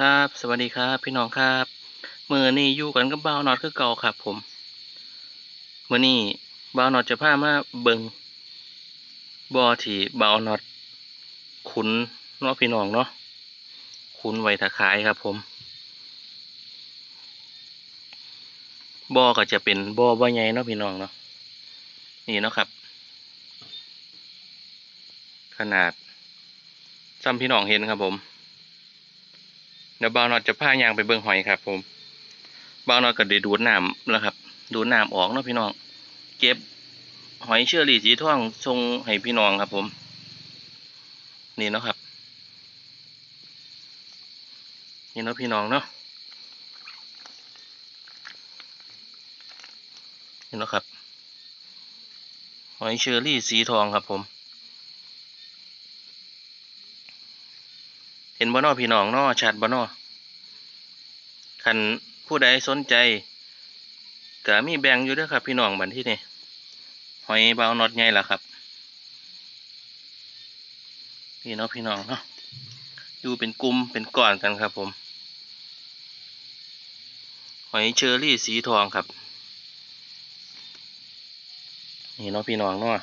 ครับ สวัสดีครับ พี่น้องครับมือนี้อยู่กันกับบ่าวนอตคือเก่าครับผมมือนี้บ่าวนอตจะพามาเบิงบ่อที่บ่าวนอตขุนเนาะพี่น้องเนาะขุนไว้ถ้าขายครับผมบ่อก็จะเป็นบ่อบ่อใหญ่เนาะพี่น้องเนาะนี่เนาะครับ ขนาดซ้ำพี่น้องเห็นครับผม ดี๋ยวบ่าวนอจะพายางไปเบิ่งหอยครับ ผมบ่าวนอก็ได้ดูดน้ำแล้วครับ ดูดน้ำออกเนาะพี่น้อง เก็บหอยเชอรี่สีทองทรงให้พี่น้องครับ ผม นี่เนาะครับ นี่เนาะพี่น้องเนาะนี่เนาะครับ หอยเชอรี่สีทองครับผม ห็นบ่นอพี่น้องนอชัดบ่นอคันผู้ใดสนใจก็มีแบ่งอยู่ด้วยครับพี่น้องบันที่นี่หอยเบาน็อตใหญ่ละครับ พี่น้องพี่น้องเนาะอยู่เป็นกลุ่มเป็นก้อนกันครับผม หอยเชอรี่สีทองครับ นี่เนาะพี่น้องเนาะ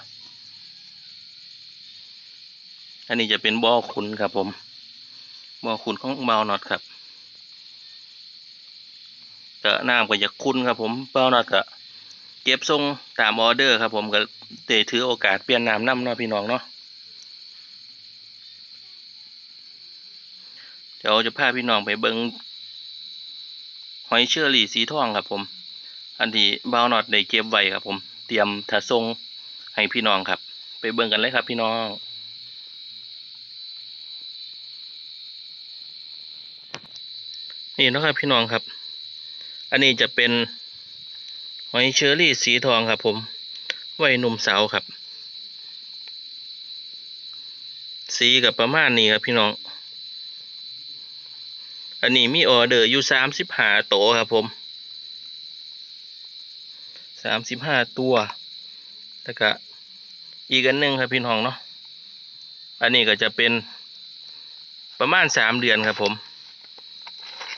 อันนี้จะเป็นบ่อขุนครับผม บ่อขุนของเบาน็อตครับก็น้ำก็จะคุ้นครับผมเบาน็อตก็เก็บทรงตามออเดอร์ครับผมก็เตถือโอกาสเปลี่ยนน้ำน้ำเนาะพี่น้องเนาะเดี๋ยวจะพาพี่น้องไปเบิงหอยเชอรี่สีทองครับผม อันที่เบาน็อตได้เก็บไว้ครับผม เตรียมถ้าทรงให้พี่น้องครับ ไปเบิ่งกันเลยครับพี่น้อง นี่นะครับพี่น้องครับ อันนี้จะเป็นหอยเชอรี่สีทองครับผมไว้หนุ่มสาวครับ สีกับประมาณนี้ครับพี่น้อง อันนี้มีออเดอร์อยู่สามสิบห้าโตวครับผมสามสิบห้าตัวแล้วก็อีกอันหนึ่งครับพี่น้องเนาะ อันนี้ก็จะเป็นประมาณสามเดือนครับผม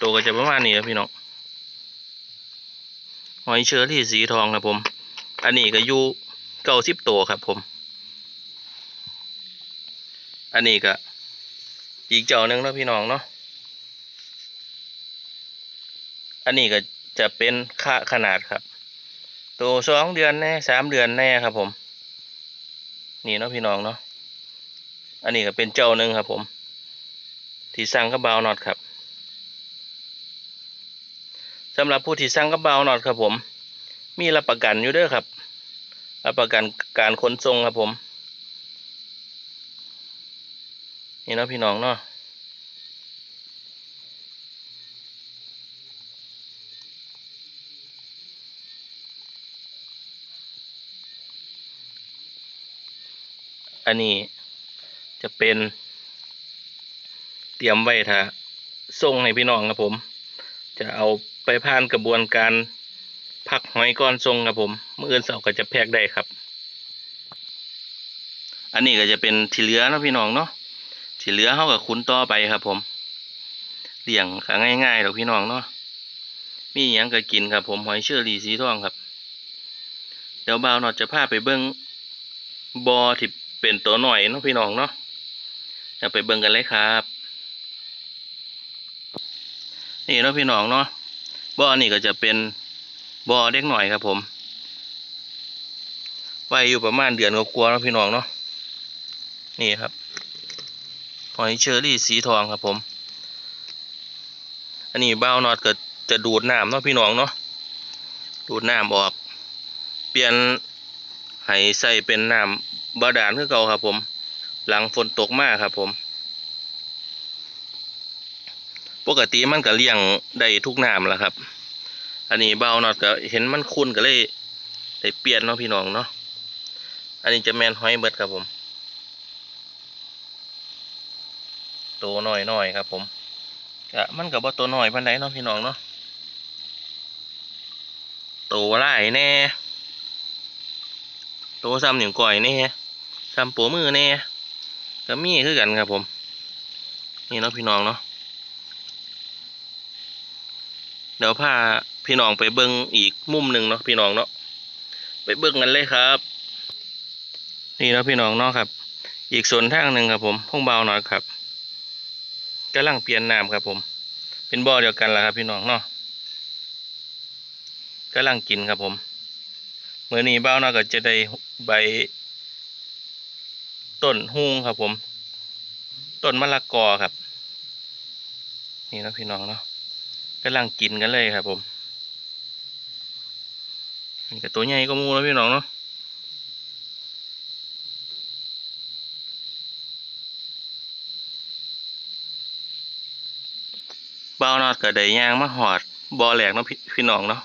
ตัวก็จะประมาณนี้ครับพี่น้องหอยเชอรี่สีทองครับผม อันนี้ก็อยู่เก้าสิบตัวครับผม อันนี้ก็อีกเจ้าหนึ่งเนาะพี่น้องเนาะ อันนี้ก็จะเป็นค่าขนาดครับ ตัวสองเดือนแน่สามเดือนแน่ครับผม นี่เนาะพี่น้องเนาะ อันนี้ก็เป็นเจ้าหนึ่งครับผม ที่สั่งกับบาวนอตครับ สำหรับผู้ที่สั่งกับบาวนอตครับผม มีรับประกันอยู่เด้อครับ รับประกันการขนส่งครับผม นี่เนาะพี่น้องเนาะอันนี้จะเป็นเตรียมไว้ถ้าส่งให้พี่น้องครับผม จะเอา ไปผ่านกระบวนการพักหอยก้อนทรงครับผมเมื่อเอื่นเสาก็จะแพกได้ครับ อันนี้ก็จะเป็นที่เหลือนะพี่น้องเนาะที่เหลือเขากับคุ้นต่อไปครับผมเลี้ยงขาง่ายๆหรอกพี่น้องเนาะมีหยังก็กินครับผมหอยเชอรี่สีทองครับ เดี๋ยวบ่าวนอดจะพาไปเบิ้งบอที่เป็นตัวหน่อยเนาะพี่น้องเนาะจะไปเบิ่งกันเลยครับ นี่เนาะพี่น้องเนาะ บ่อนี่ก็จะเป็นบ่อเด็กหน่อยครับผมไว้อยู่ประมาณเดือนกว่าๆเนะพี่น้องเนาะนี่ครับหอยเชอรี่สีทองครับผม อันนี้บ้าวนอดก็จะดูดน้ำเนาะพี่น้องเนาะดูดน้ำออก เปลี่ยนให้ใส่เป็นน้ำบาดาลคือเก่าครับผม หลังฝนตกมากครับผม ปกติมันก็เลี้ยงได้ทุกน้ำแหละครับ อันนี้เบาหน่อยก็เห็นมันคุ้นก็เลยได้เปลี่ยนเนาะพี่น้องเนาะ อันนี้จะแมนหอยเบิดครับผม ตัวน้อยน้อยครับผมก็มันกับว่าตัวน้อยพันใดเนาะพี่น้องเนาะ ตัวไล่แน่ ตัวซ้ำนิ้วก้อยแน่ซ้ำปัวมือแน่ก็มีคือกันครับผม นี่เนาะพี่น้องเนาะ เดี๋ยวพาพี่น้องไปเบิ้งอีกมุมหนึ่งเนาะพี่น้องเนาะไปเบิ้งกันเลยครับ นี่เนาะพี่น้องเนาะครับ อีกส่วนทางหนึ่งครับผมห้องเบาหน่อยครับกำลังเปลี่ยนน้ำครับผม เป็นบ่อเดียวกันแหละครับ พี่น้องเนาะกำลังกินครับผมเมื่อนี้เบาหน่อยก็จะได้ใบต้นฮุงครับผม ต้นมะละกอครับ นี่นะพี่น้องเนาะ กำลังกินกันเลยครับผมนี่ก็ตัวใหญ่ก็มูแล้วพี่น้องเนาะบ่านอดก็ได้ย่างมาหอดบ่อแหลกเนาะพี่พี่น้องเนาะ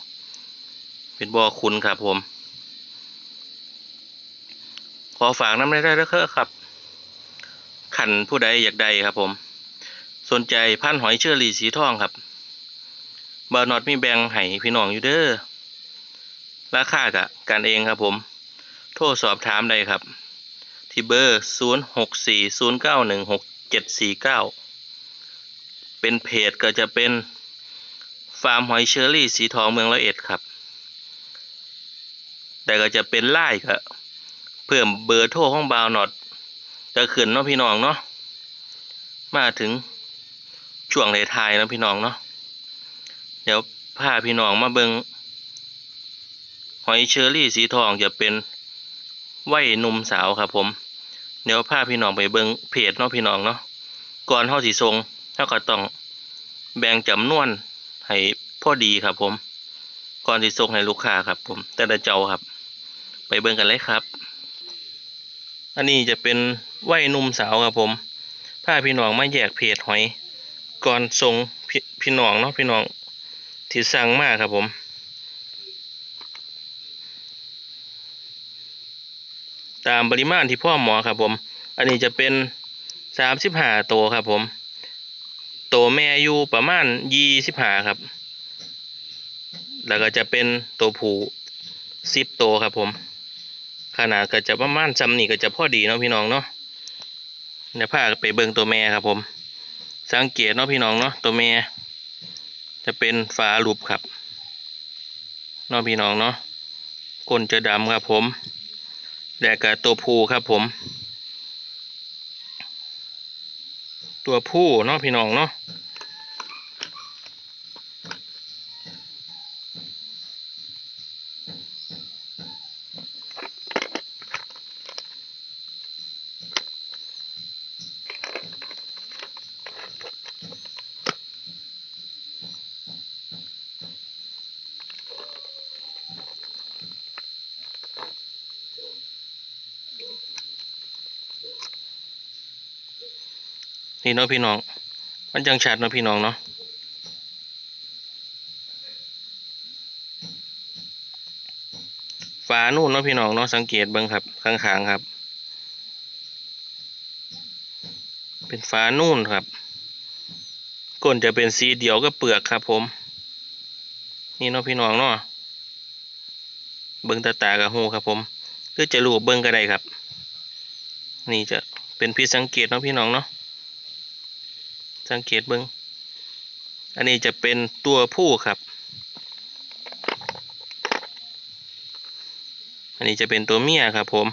เป็นบ่อคุณครับผม ขอฝากน้ำได้ได้เด้อครับขันผู้ใดอยากได้ครับผม สนใจพันหอยเชอรี่สีทองครับ บ่าวนอดมีแบ่งให้พี่น้องอยู่เด้อราคากะกันเองครับผม โทรสอบถามได้ครับ ที่เบอร์ 0 6 4 0 9 1 6 7 4 9 เป็นเพจก็จะเป็นฟาร์มหอยเชอรี่สีทองเมืองร้อยเอ็ดครับ แต่ก็จะเป็นไล่ก็เพิ่มเบอร์โทรของบาวนอดก็ขึ้นเนาะพี่น้องเนาะ มาถึงช่วงเลทายนะพี่น้องเนาะ เดี๋ยวพาพี่น้องมาเบิงหอยเชอรี่สีทองจะเป็นวัยหนุ่มสาวครับผม เดี๋ยวพาพี่น้องไปเบิงเพจเนาะพี่น้องเนาะก่อนเฮาสิทรงเท่าก็ต้องแบ่งจำนวนให้พอดีครับผม ก่อนที่ส่งให้ลูกค้าครับผม แต่ละเจ้าครับ ไปเบิ่งกันเลยครับ อันนี้จะเป็นวัยหนุ่มสาวครับผมพาพี่น้องมาแยกเพจหอยก่อนส่งพพี่น้องเนาะพี่น้อง ที่สั่งมาครับผม ตามปริมาณที่พ่อหมอครับผม อันนี้จะเป็นสามสิบห้าตัวครับผม ตัวแม่อยู่ประมาณยี่สิบห้าครับ แล้วก็จะเป็นตัวผู้สิบตัวครับผม ขนาดก็จะประมาณจำนี่ก็จะพอดีเนาะพี่น้องเนาะเดี๋ยวพาไปเบิ่งตัวแม่ครับผม สังเกตเนาะพี่น้องเนาะตัวแม่ จะเป็นฝาลูปครับน้องพี่น้องเนาะก้นจะดำครับผม แดกกับตัวผู้ครับผม ตัวผู้เนาะพี่น้องเนาะ นี่เนาะพี่น้อง มันจังชัดเนาะพี่น้องเนาะฝานู่นเนาะพี่น้องเนาะสังเกตเบิ่งครับข้างๆครับ เป็นฝานู่นครับก้นจะเป็นสีเดียวก็เปลือกครับ ผม นี่เนาะพี่น้องเนาะเบิ่งตาตากับหูครับ ผมหรือจะรูปเบิ่งก็ได้ครับ นี่จะเป็นพิสังเกตเนาะพี่น้องเนาะ สังเกตเบิ้งอันนี้จะเป็นตัวผู้ครับ อันนี้จะเป็นตัวเมียครับผม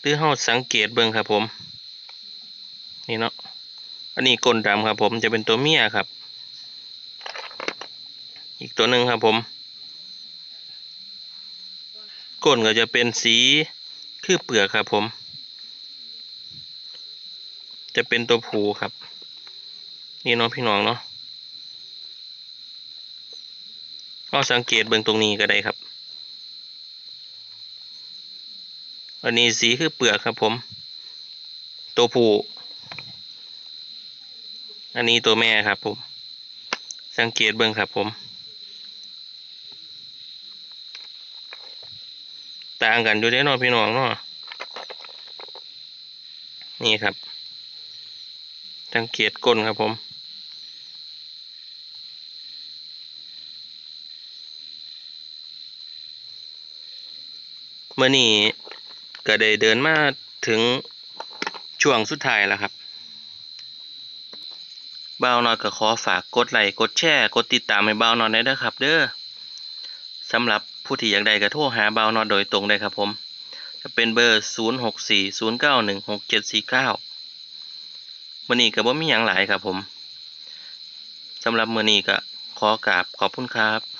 หรือเฮาสังเกตเบิ้งครับผม นี่เนาะ อันนี้ก้นดำครับผมจะเป็นตัวเมียครับ อีกตัวหนึ่งครับผมก้นก็จะเป็นสีคือเปลือกครับผม จะเป็นตัวผู้ครับ นี่น้องพี่น้องเนาะก็สังเกตเบื้องตรงนี้ก็ได้ครับ อันนี้สีคือเปลือกครับผม ตัวผู้ อันนี้ตัวแม่ครับผม สังเกตเบื้องครับผม ต่างกันอยู่ได้นาะพี่น้องเนาะ นี่ครับ สังเกตก้นครับผม มื่อนี้ก็ได้เดินมาถึงช่วงสุดท้ายแล้วครับบ่าวนอดก็ขอฝากกดไลค์กดแชร์กดติดตามให้บ่าวนอดได้ด้ครับ เด้อสำหรับผู้ที่อยากได้ก็โทรหาบ่าวนอดโดยตรงได้ครับผมจะเป็นเบอร์ 0 6 4 0 9 1 6 7 4 9มื้อนี้ก็บ่มีหยังหลายครับผมสำหรับมื้อนี้ก็ขอกราบขอบคุณครับ